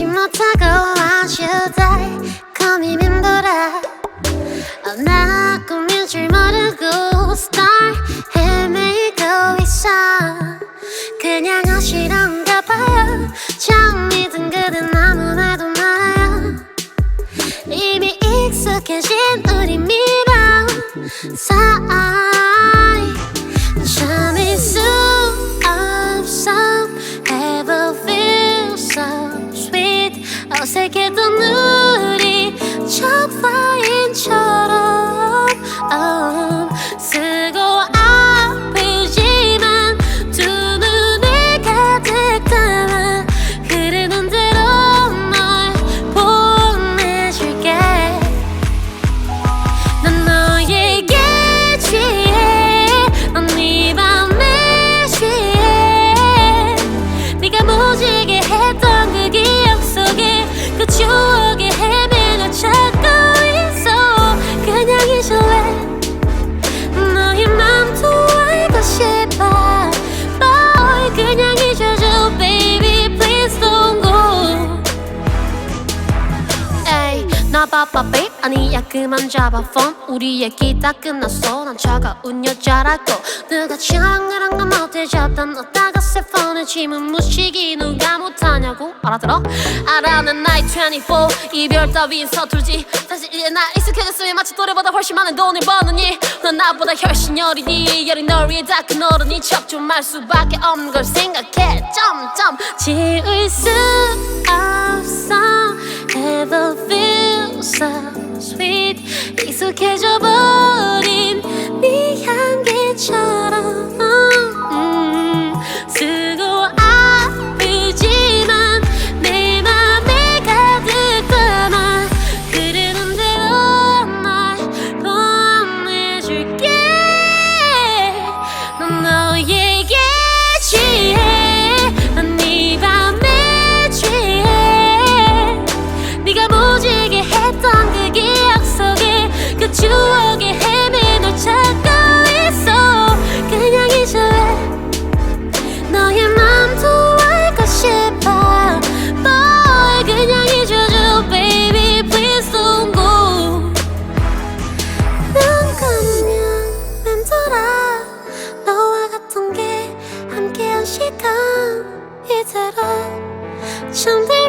잊지 못하고 want you die 힘들어 어, 나 꾸밀 줄 모르고 star 헤매고 있어. 그냥 아쉬운가 봐요. 처음이든 그든 아무 말도 말아요. 이미 익숙해진 우리 미러 사이 수 없어 けど脱 바빠 babe 아니야 그만 잡아. 폰 우리 얘기 다 끝났어. 난 차가운 여자라고. 누가 장난한 건 못해줬다 너다가 새 폰에 짐은 무시기 누가 못하냐고. 알아들어? 알아 난 나이 24 이별 따윈 서툴지. 사실 이제 나 익숙해졌으면 마치 또래보다 훨씬 많은 돈을 버는 일넌 나보다 훨씬 여리니. 여린 널 위해 다큰 어른이 척좀말 수밖에 없는 걸 생각해. 점점 지울 수 익숙해져 버 时间，已走，沉淀。